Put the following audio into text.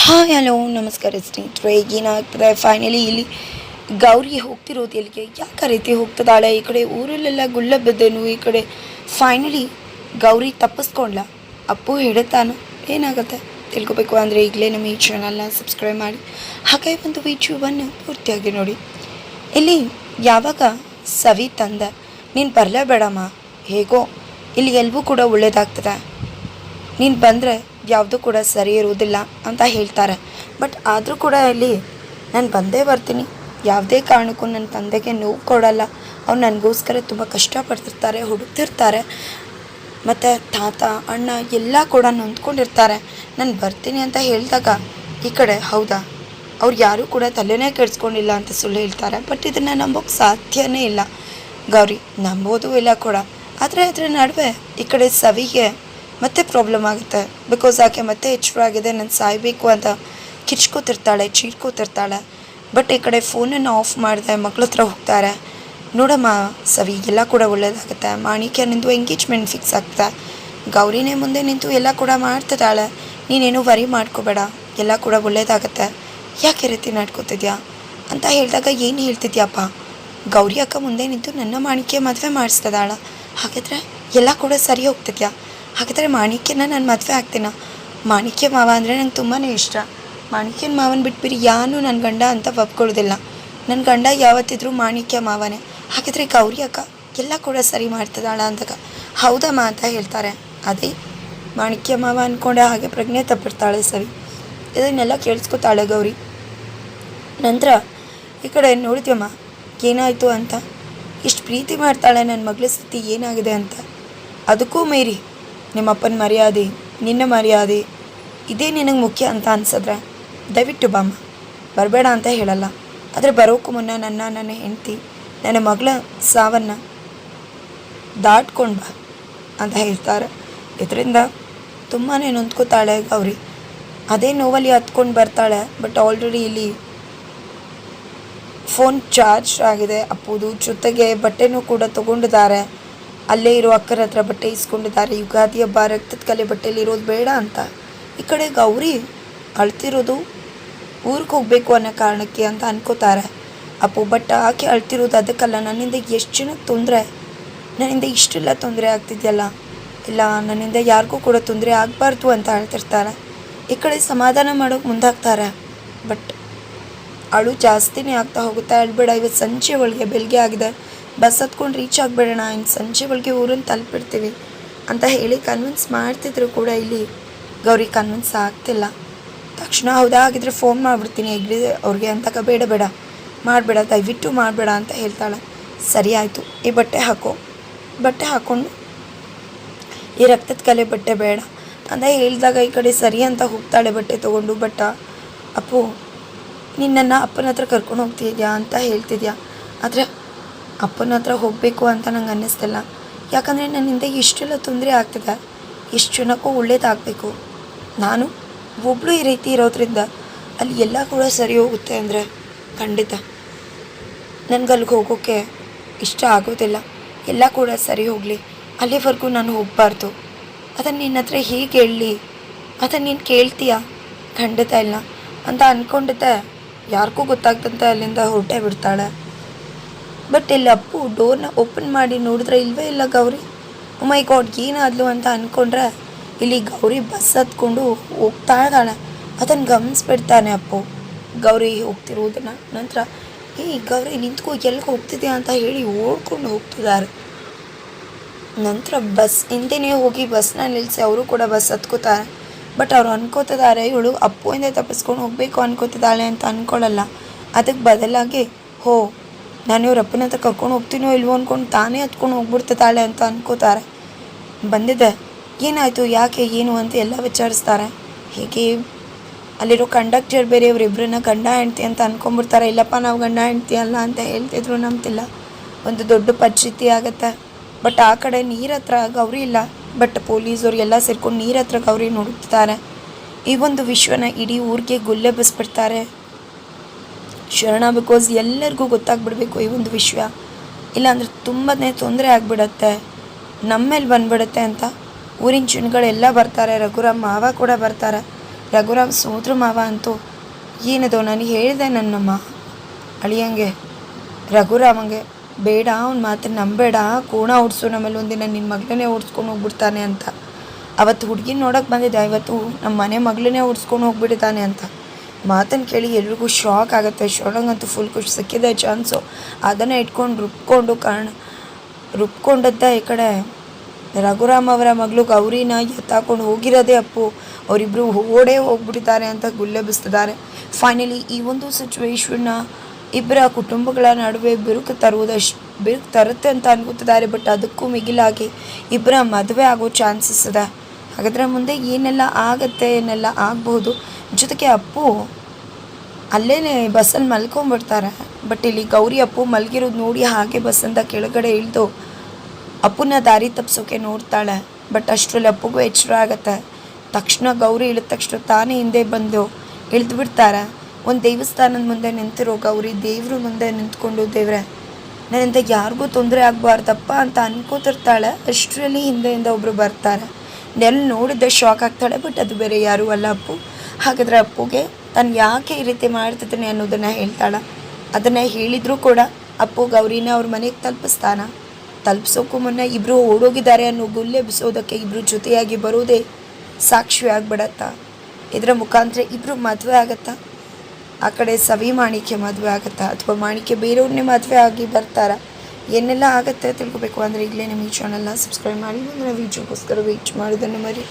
Hi hello, ನಮಸ್ಕಾರ ಸ್ನೇಹಿತರೆ. ಏನಾಗ್ತದೆ ಫೈನಲಿ ಇಲ್ಲಿ ಗೌರಿ ಹೋಗ್ತಿರೋದು ಎಲ್ಲಿಗೆ? ಯಾಕೆ ರೀತಿ ಹೋಗ್ತದಾಳೆ? ಈ ಕಡೆ ಊರಲ್ಲೆಲ್ಲ ಗುಳ್ಳ ಬಿದ್ದೆನು ಈ ಕಡೆ ಫೈನಲಿ ಗೌರಿ ತಪ್ಪಿಸ್ಕೊಂಡ್ಲ. ಅಪ್ಪು ಹಿಡಿತಾನು. ಏನಾಗುತ್ತೆ? ತಿಳ್ಕೊಬೇಕು ಅಂದರೆ ಈಗಲೇ ನಮ್ಮ ಈ ಚಾನಲ್ನ ಸಬ್ಸ್ಕ್ರೈಬ್ ಮಾಡಿ. ಹಾಗೆ ಒಂದು ವಿಡಿಯೋವನ್ನು ಪೂರ್ತಿಯಾಗಿ ನೋಡಿ. ಇಲ್ಲಿ ಯಾವಾಗ ಸವಿ ತಂದ? ನೀನು ಬರಲೇ ಬೇಡಮ್ಮ. ಹೇಗೋ? ಇಲ್ಲಿ ಎಲ್ಲವೂ ಕೂಡ ಒಳ್ಳೇದಾಗ್ತದೆ. ನೀನು ಬಂದರೆ ಯಾವುದೂ ಕೂಡ ಸರಿ ಇರುವುದಿಲ್ಲ ಅಂತ ಹೇಳ್ತಾರೆ. ಬಟ್ ಆದರೂ ಕೂಡ ಇಲ್ಲಿ ನಾನು ಬಂದೇ ಬರ್ತೀನಿ. ಯಾವುದೇ ಕಾರಣಕ್ಕೂ ನನ್ನ ತಂದೆಗೆ ನೋವು ಕೊಡಲ್ಲ. ಅವ್ರು ನನಗೋಸ್ಕರ ತುಂಬ ಕಷ್ಟಪಡ್ತಿರ್ತಾರೆ, ಹುಡುಕ್ತಿರ್ತಾರೆ. ಮತ್ತು ತಾತ, ಅಣ್ಣ ಎಲ್ಲ ಕೂಡ ನೊಂದ್ಕೊಂಡಿರ್ತಾರೆ. ನಾನು ಬರ್ತೀನಿ ಅಂತ ಹೇಳಿದಾಗ, ಈ ಕಡೆ ಹೌದಾ? ಅವ್ರು ಯಾರೂ ಕೂಡ ತಲೆನೇ ಕೆಡಿಸ್ಕೊಂಡಿಲ್ಲ ಅಂತ ಸುಳ್ಳು ಹೇಳ್ತಾರೆ. ಬಟ್ ಇದನ್ನು ನಂಬೋಕ್ಕೆ ಸಾಧ್ಯನೇ ಇಲ್ಲ. ಗೌರಿ, ನಂಬೋದು ಇಲ್ಲ ಕೂಡ. ಆದರೆ ಅದರ ನಡುವೆ ಈ ಕಡೆ ಸವಿಗೆ ಮತ್ತೆ ಪ್ರಾಬ್ಲಮ್ ಆಗುತ್ತೆ. ಬಿಕಾಸ್ ಆಕೆ ಮತ್ತೆ ಎಚ್ಚರ ಆಗಿದೆ, ನಾನು ಸಾಯಬೇಕು ಅಂತ ಕಿಚ್ಕೋತಿರ್ತಾಳೆ, ಚೀರ್ಕೋತಿರ್ತಾಳೆ. ಬಟ್ ಈ ಕಡೆ ಫೋನನ್ನು ಆಫ್ ಮಾಡಿದೆ, ಮಕ್ಳ ಹತ್ರ ಹೋಗ್ತಾರೆ. ನೋಡಮ್ಮ, ಸವಿ, ಎಲ್ಲ ಕೂಡ ಒಳ್ಳೇದಾಗುತ್ತೆ. ಮಾಣಿಕ್ಯ ನಿಂದು ಎಂಗೇಜ್ಮೆಂಟ್ ಫಿಕ್ಸ್ ಆಗ್ತಾ. ಗೌರಿನೇ ಮುಂದೆ ನಿಂತು ಎಲ್ಲ ಕೂಡ ಮಾಡ್ತಿದ್ದಾಳೆ. ನೀನೇನು ವರಿ ಮಾಡ್ಕೋಬೇಡ, ಎಲ್ಲ ಕೂಡ ಒಳ್ಳೇದಾಗತ್ತೆ. ಯಾಕೆ ರೀತಿ ನಡ್ಕೋತಿದ್ಯಾ? ಅಂತ ಹೇಳಿದಾಗ ಏನು ಹೇಳ್ತಿದ್ಯಪ್ಪ? ಗೌರಿ ಅಕ್ಕ ಮುಂದೆ ನಿಂತು ನನ್ನ ಮಾಣಿಕ್ಯ ಮದುವೆ ಮಾಡಿಸ್ತದಾಳ ಹಾಗಾದರೆ ಎಲ್ಲ ಕೂಡ ಸರಿ ಹೋಗ್ತಿದ್ಯಾ? ಹಾಗಾದರೆ ಮಾಣಿಕ್ಯನ ನಾನು ಮದುವೆ ಆಗ್ತೀನ? ಮಾಣಿಕ್ಯ ಮಾವ ಅಂದರೆ ನಂಗೆ ತುಂಬಾ ಇಷ್ಟ. ಮಾಣಿಕ್ಯನ ಮಾವನ ಬಿಟ್ಬಿರಿ ಯಾನು ನನ್ನ ಗಂಡ ಅಂತ ಒಪ್ಕೊಳ್ಳೋದಿಲ್ಲ. ನನ್ನ ಗಂಡ ಯಾವತ್ತಿದ್ರೂ ಮಾಣಿಕ್ಯ ಮಾವನೇ. ಹಾಗಿದ್ರೆ ಗೌರಿ ಅಕ್ಕ ಎಲ್ಲ ಕೂಡ ಸರಿ ಮಾಡ್ತದಾಳ ಅಂತಕ್ಕ ಹೌದಮ್ಮ ಅಂತ ಹೇಳ್ತಾರೆ. ಅದೇ ಮಾಣಿಕ್ಯ ಮಾವ ಅಂದ್ಕೊಂಡೆ ಹಾಗೆ ಪ್ರಜ್ಞೆ ತಪ್ಪಿರ್ತಾಳೆ ಸರಿ ಇದನ್ನೆಲ್ಲ ಕೇಳಿಸ್ಕೊತಾಳೆ ಗೌರಿ. ನಂತರ, ಈ ಕಡೆ ನೋಡಿದ್ಯಮ್ಮ, ಏನಾಯಿತು ಅಂತ? ಇಷ್ಟು ಪ್ರೀತಿ ಮಾಡ್ತಾಳೆ ನನ್ನ ಮಗಳ ಸ್ಥಿತಿ ಏನಾಗಿದೆ ಅಂತ? ಅದಕ್ಕೂ ಮೀರಿ ನಿಮ್ಮಪ್ಪನ ಮರ್ಯಾದೆ, ನಿನ್ನ ಮರ್ಯಾದೆ, ಇದೇ ನಿನಗೆ ಮುಖ್ಯ ಅಂತ ಅನ್ಸಿದ್ರೆ ದಯವಿಟ್ಟು ಬಾಮ್ಮ. ಬರಬೇಡ ಅಂತ ಹೇಳಲ್ಲ. ಆದರೆ ಬರೋಕ್ಕೂ ಮುನ್ನ ನನ್ನ ನನ್ನ ಹೆಂಡತಿ, ನನ್ನ ಮಗಳ ಸಾವನ್ನು ದಾಟ್ಕೊಂಡು ಬಾ ಅಂತ ಹೇಳ್ತಾರೆ. ಇದರಿಂದ ತುಂಬಾ ನೊಂದ್ಕೋತಾಳೆ ಗೌರಿ. ಅದೇ ನೋವಲ್ಲಿ ಹತ್ಕೊಂಡು ಬರ್ತಾಳೆ, ಬಟ್ ಆಲ್ರೆಡಿ ಇಲ್ಲಿ ಫೋನ್ ಚಾರ್ಜ್ ಆಗಿದೆ. ಅಪ್ಪುದು ಜೊತೆಗೆ ಬಟ್ಟೆನೂ ಕೂಡ ತಗೊಂಡಿದ್ದಾರೆ. ಅಲ್ಲೇ ಇರೋ ಅಕ್ಕರ ಹತ್ರ ಬಟ್ಟೆ ಇಸ್ಕೊಂಡಿದ್ದಾರೆ. ಯುಗಾದಿ ಹಬ್ಬ ರಕ್ತದ ಕಲೆ ಬಟ್ಟೆಯಲ್ಲಿ ಇರೋದು ಬೇಡ ಅಂತ. ಈ ಕಡೆ ಗೌರಿ ಅಳ್ತಿರೋದು ಊರಿಗೆ ಹೋಗಬೇಕು ಅನ್ನೋ ಕಾರಣಕ್ಕೆ ಅಂತ ಅನ್ಕೋತಾರೆ. ಅಪ್ಪು, ಬಟ್ ಆಕೆ ಅಳ್ತಿರೋದು ಅದಕ್ಕಲ್ಲ. ನನ್ನಿಂದ ಎಷ್ಟು ಜನಕ್ಕೆ ತೊಂದರೆ? ನನ್ನಿಂದ ಇಷ್ಟೆಲ್ಲ ತೊಂದರೆ ಆಗ್ತಿದೆಯಲ್ಲ? ಇಲ್ಲ, ನನ್ನಿಂದ ಯಾರಿಗೂ ಕೂಡ ತೊಂದರೆ ಆಗಬಾರ್ದು ಅಂತ ಹೇಳ್ತಿರ್ತಾರೆ ಈ ಕಡೆ ಸಮಾಧಾನ ಮಾಡೋಕೆ ಮುಂದಾಗ್ತಾರೆ. ಬಟ್ ಅಳು ಜಾಸ್ತಿನೇ ಆಗ್ತಾ ಹೋಗುತ್ತೆ. ಅಳ್ಬೇಡ, ಇವತ್ತು ಸಂಜೆ ಒಳಗೆ ಬೆಳಗ್ಗೆ ಆಗಿದೆ. ಬಸ್ ಹತ್ಕೊಂಡು ರೀಚ್ ಆಗಿಬಿಡೋಣ ಇನ್ನು ಸಂಜೆ ಒಳಗೆ ಊರನ್ನು ತಲುಪಿಡ್ತೀವಿ ಅಂತ ಹೇಳಿ ಕನ್ವಿನ್ಸ್ ಮಾಡ್ತಿದ್ರು ಕೂಡ ಇಲ್ಲಿ. ಗೌರಿ ಕನ್ವಿನ್ಸ್ ಆಗ್ತಿಲ್ಲ. ತಕ್ಷಣ ಹೌದಾ ಹಾಗಿದ್ರೆ ಫೋನ್ ಮಾಡಿಬಿಡ್ತೀನಿ, ಎಗ್ರಿ ಅವ್ರಿಗೆ ಅಂತಕ ಬೇಡ ಬೇಡ, ಮಾಡಬೇಡ, ದಯವಿಟ್ಟು ಮಾಡಬೇಡ ಅಂತ ಹೇಳ್ತಾಳೆ. ಸರಿ ಆಯಿತು, ಈ ಬಟ್ಟೆ ಹಾಕೋ. ಬಟ್ಟೆ ಹಾಕ್ಕೊಂಡು ಈ ರಕ್ತದ ಕಲೆ ಬಟ್ಟೆ ಬೇಡ ಅಂತ ಹೇಳಿದಾಗ ಈ ಕಡೆ ಸರಿ ಅಂತ ಹೋಗ್ತಾಳೆ ಬಟ್ಟೆ ತೊಗೊಂಡು ಬಟ್ ಅಪ್ಪು, ನಿನ್ನನ್ನು ನನ್ನ ಅಪ್ಪನ ಹತ್ರ ಕರ್ಕೊಂಡು ಹೋಗ್ತಿದ್ಯಾ ಅಂತ ಹೇಳ್ತಿದ್ಯಾ. ಆದರೆ ಅಪ್ಪನ ಹತ್ರ ಹೋಗಬೇಕು ಅಂತ ನಂಗೆ ಅನ್ನಿಸ್ತಿಲ್ಲ. ಯಾಕಂದರೆ ನನ್ನಿಂದ ಇಷ್ಟೆಲ್ಲ ತೊಂದರೆ ಆಗ್ತಿದೆ. ಇಷ್ಟು ಜನಕ್ಕೂ ಒಳ್ಳೇದಾಗಬೇಕು ನಾನು ಒಬ್ಬಳು ಈ ರೀತಿ ಇರೋದ್ರಿಂದ ಅಲ್ಲಿ ಎಲ್ಲ ಕೂಡ ಸರಿ ಹೋಗುತ್ತೆ ಅಂದರೆ ಖಂಡಿತ. ನನಗೆ ಅಲ್ಲಿಗೆ ಹೋಗೋಕ್ಕೆ ಇಷ್ಟ ಆಗೋದಿಲ್ಲ. ಎಲ್ಲ ಕೂಡ ಸರಿ ಹೋಗಲಿ. ಅಲ್ಲಿವರೆಗೂ ನಾನು ಹೋಗಬಾರ್ದು. ಅದನ್ನು ನಿನ್ನ ಹತ್ರ ಹೀಗೆ ಹೇಳಲಿ ಅದನ್ನು ನೀನು ಕೇಳ್ತೀಯಾ? ಖಂಡಿತ ಇಲ್ಲ. ಅಂತ ಅಂದ್ಕೊಂಡಿದ್ದೆ ಯಾರಿಗೂ ಗೊತ್ತಾಗ್ತಂತೆ ಅಲ್ಲಿಂದ ಹೊರಟೇ ಬಿಡ್ತಾಳೆ. ಬಟ್ ಇಲ್ಲಿ ಅಪ್ಪು ಡೋರ್ನ ಓಪನ್ ಮಾಡಿ ನೋಡಿದ್ರೆ ಇಲ್ವೇ ಇಲ್ಲ ಗೌರಿ. ಮೈ ಗಾಡ್ ಏನಾದ್ಲು ಅಂತ ಅಂದ್ಕೊಂಡ್ರೆ ಇಲ್ಲಿ ಗೌರಿ ಬಸ್ ಹತ್ಕೊಂಡು ಹೋಗ್ತಾ ಇದ್ದಾಳೆ. ಅದನ್ನು ಗಮನಿಸ್ಬಿಡ್ತಾನೆ ಅಪ್ಪು. ಗೌರಿ ಹೋಗ್ತಿರೋದನ್ನ ನಂತರ ಏ ಗೌರಿ, ನಿಂತ್ಕೋ, ಎಲ್ಲಿಗೆ ಹೋಗ್ತಿದ್ಯಾ ಅಂತ ಹೇಳಿ ಓಡ್ಕೊಂಡು ಹೋಗ್ತಿದ್ದಾರೆ. ನಂತರ ಬಸ್ ಹಿಂದೆನೇ ಹೋಗಿ ಬಸ್ನ ನಿಲ್ಲಿಸಿ ಅವರು ಕೂಡ ಬಸ್ ಹತ್ಕೋತಾರೆ. ಬಟ್ ಅವ್ರು ಅನ್ಕೋತಿದ್ದಾರೆ, ಇವಳು ಅಪ್ಪುವಿಂದ ತಪ್ಪಿಸ್ಕೊಂಡು ಹೋಗಬೇಕು ಅನ್ಕೋತಿದ್ದಾಳೆ ಅಂತ ಅನ್ಕೊಳ್ಳಲ್ಲ ಅದಕ್ಕೆ ಬದಲಾಗಿ, ಹೋ ನಾನು ಇವ್ರ ಅಪ್ಪನ ಹತ್ರ ಕರ್ಕೊಂಡು ಹೋಗ್ತೀನೋ ಇಲ್ವೋ ಅಂದ್ಕೊಂಡು ತಾನೇ ಹತ್ಕೊಂಡು ಹೋಗ್ಬಿಡ್ತಾಳೆ ಅಂತ ಅನ್ಕೋತಾರೆ. ಬಂದಿದೆ. ಏನಾಯಿತು, ಯಾಕೆ, ಏನು ಅಂತ ಎಲ್ಲ ವಿಚಾರಿಸ್ತಾರೆ. ಹೇಗೆ? ಅಲ್ಲಿರೋ ಕಂಡಕ್ಟರ್ ಬೇರೆ ಇವರಿಬ್ಬರನ್ನ ಗಂಡ ಹೆಂಡ್ತಿ ಅಂತ ಅನ್ಕೊಂಬಿಡ್ತಾರೆ ಇಲ್ಲಪ್ಪ, ನಾವು ಗಂಡ ಹೆಂಡ್ತಿ ಅಲ್ಲ ಅಂತ ಹೇಳ್ತಿದ್ರು, ನಂಬ್ತಿಲ್ಲ. ಒಂದು ದೊಡ್ಡ ಪರಿಸ್ಥಿತಿ ಆಗುತ್ತೆ. ಬಟ್ ಆ ಕಡೆ ನೀರ ಹತ್ರ ಗೌರಿ ಇಲ್ಲ. ಬಟ್ ಪೊಲೀಸವ್ರು ಎಲ್ಲ ಸೇರ್ಕೊಂಡು ನೀರ ಹತ್ರ ಗೌರಿ ನೋಡುತ್ತಾರೆ ಈ ಒಂದು ವಿಶ್ವನ ಇಡೀ ಊರಿಗೆ ಗುಲ್ಲೆಬ್ಬಿಸ್ಬಿಡ್ತಾರೆ. ಶರಣ ಬಿಕಾಸ್ ಎಲ್ಲರಿಗೂ ಗೊತ್ತಾಗ್ಬಿಡ್ಬೇಕು ಈ ಒಂದು ವಿಷಯ ಇಲ್ಲಾಂದ್ರೆ ತುಂಬಾ ತೊಂದರೆ ಆಗಿಬಿಡತ್ತೆ. ನಮ್ಮ ಮೇಲೆ ಬಂದ್ಬಿಡುತ್ತೆ ಅಂತ ಊರಿನ ಜನಗಳೆಲ್ಲ ಬರ್ತಾರೆ. ರಘುರಾಮ್ ಮಾವ ಕೂಡ ಬರ್ತಾರೆ. ರಘುರಾಮ್ ಸೋದ್ರ ಮಾವ ಅಂತೂ ಏನದು ನಾನು ಹೇಳಿದೆ ನನ್ನಮ್ಮ? ಅಳಿಯಂಗೆ, ರಘುರಾಮಂಗೆ ಬೇಡ, ಅವ್ನ ಮಾತ್ರ ನಂಬೇಡ ಕೋಣ ಓಡಿಸು ನಮ್ಮಲ್ಲಿ ಒಂದಿನ ನಿನ್ನ ಮಗಳನ್ನೇ ಓಡಿಸ್ಕೊಂಡು ಹೋಗ್ಬಿಡ್ತಾನೆ ಅಂತ. ಅವತ್ತು ಹುಡುಗಿನ ನೋಡೋಕೆ ಬಂದಿದ್ದೆ ಇವತ್ತು ನಮ್ಮ ಮನೆ ಮಗಳನ್ನೇ ಓಡಿಸ್ಕೊಂಡು ಹೋಗ್ಬಿಡ್ತಾನೆ ಅಂತ. ಮಾತನ್ನು ಕೇಳಿ ಎಲ್ರಿಗೂ ಶಾಕ್ ಆಗುತ್ತೆ. ಶೋಳಂಗಂತೂ ಫುಲ್ ಖುಷಿ. ಸಿಕ್ಕಿದೆ ಚಾನ್ಸು ಅದನ್ನು ಇಟ್ಕೊಂಡು ರುಬ್ಕೊಂಡು ಕಾರಣ ರುಬ್ಕೊಂಡದ್ದ ಈ ಕಡೆ ರಘುರಾಮ್ ಅವರ ಮಗಳು ಗೌರಿನ ಎತ್ತಾಕೊಂಡು ಹೋಗಿರೋದೇ ಅಪ್ಪು. ಅವರಿಬ್ಬರು ಓಡೇ ಹೋಗ್ಬಿಟ್ಟಿದ್ದಾರೆ ಅಂತ ಗುಲ್ಲೆಬಿಸ್ತಿದ್ದಾರೆ ಫೈನಲಿ ಈ ಒಂದು ಸಿಚುವೇಶನ್ನ ಇಬ್ಬರ ಕುಟುಂಬಗಳ ನಡುವೆ ಬಿರುಕು ತರುವುದಷ್ಟು ಬಿರುಕು ತರುತ್ತೆ ಅಂತ ಅನ್ಕೋತಿದ್ದಾರೆ ಬಟ್ ಅದಕ್ಕೂ ಮಿಗಿಲಾಗಿ ಇಬ್ಬರ ಮದುವೆ ಆಗೋ ಚಾನ್ಸಸ್ ಇದೆ. ಹಾಗಾದರೆ ಮುಂದೆ ಏನೆಲ್ಲ ಆಗುತ್ತೆ, ಏನೆಲ್ಲ ಆಗ್ಬೋದು? ಜೊತೆಗೆ ಅಪ್ಪು ಅಲ್ಲೇ ಬಸ್ಸಲ್ಲಿ ಮಲ್ಕೊಂಡ್ಬಿಡ್ತಾರೆ ಬಟ್ ಇಲ್ಲಿ ಗೌರಿ ಅಪ್ಪು ಮಲಗಿರೋದು ನೋಡಿ ಹಾಗೆ ಬಸ್ಸಿಂದ ಕೆಳಗಡೆ ಇಳಿದು ಅಪ್ಪನ ದಾರಿ ತಪ್ಪಿಸೋಕೆ ನೋಡ್ತಾಳೆ. ಬಟ್ ಅಷ್ಟರಲ್ಲಿ ಅಪ್ಪಗೂ ಎಚ್ಚರ ಆಗುತ್ತೆ. ತಕ್ಷಣ ಗೌರಿ ಇಳಿದ ತಕ್ಷಣ ತಾನೇ ಹಿಂದೆ ಬಂದು ಇಳಿದು ಬಿಡ್ತಾರೆ. ಒಂದು ದೇವಸ್ಥಾನದ ಮುಂದೆ ನಿಂತಿರೋ ಗೌರಿ ದೇವ್ರ ಮುಂದೆ ನಿಂತ್ಕೊಂಡು, ದೇವ್ರೆ, ನನ್ನಿಂದ ಯಾರಿಗೂ ತೊಂದರೆ ಆಗಬಾರ್ದಪ್ಪ ಅಂತ ಅನ್ಕೋತಿರ್ತಾಳೆ. ಅಷ್ಟರಲ್ಲಿ ಹಿಂದೆಯಿಂದ ಒಬ್ಬರು ಬರ್ತಾರೆ. ನೆಲ್ ನೋಡಿದ್ದೆ ಶಾಕ್ ಆಗ್ತಾಳೆ, ಬಟ್ ಅದು ಬೇರೆ ಯಾರೂ ಅಲ್ಲ ಅಪ್ಪು. ಹಾಗಾದರೆ ಅಪ್ಪುಗೆ ತಾನು ಯಾಕೆ ಈ ರೀತಿ ಮಾಡ್ತಿದ್ದೀನಿ ಅನ್ನೋದನ್ನು ಹೇಳ್ತಾಳ. ಅದನ್ನು ಹೇಳಿದರೂ ಕೂಡ ಅಪ್ಪು ಗೌರಿನ ಅವ್ರ ಮನೆಗೆ ತಲುಪಿಸ್ತಾನ. ತಲುಪಿಸೋಕ್ಕೂ ಮುನ್ನ ಇಬ್ಬರು ಓಡೋಗಿದ್ದಾರೆ ಅನ್ನೋ ಗುಲ್ಲೆಬ್ಬಿಸೋದಕ್ಕೆ ಇಬ್ಬರು ಜೊತೆಯಾಗಿ ಬರೋದೇ ಸಾಕ್ಷಿ ಆಗ್ಬಿಡತ್ತಾ. ಇದರ ಮುಖಾಂತರ ಇಬ್ಬರು ಮದುವೆ ಆಗತ್ತಾ. ಆ ಕಡೆ ಸವಿ ಮಾಣಿಕೆ ಮದುವೆ ಆಗುತ್ತಾ, ಅಥವಾ ಮಾಣಿಕೆ ಬೇರೆಯವ್ರನ್ನೇ ಮದುವೆ ಆಗಿ ಬರ್ತಾರಾ. ಏನೆಲ್ಲ ಆಗುತ್ತೆ ತಿಳ್ಕೊಬೇಕು. ಅಂದರೆ ಈಗಲೇ ನಮ್ಮ ಈ ಚಾನಲ್ನ ಸಬ್ಸ್ಕ್ರೈಬ್ ಮಾಡಿ, ಮುಂದಿನ ವೀಡಿಯೋಗೋಸ್ಕರ ವೀಚ್ ಮಾಡೋದನ್ನು ಮರಿ.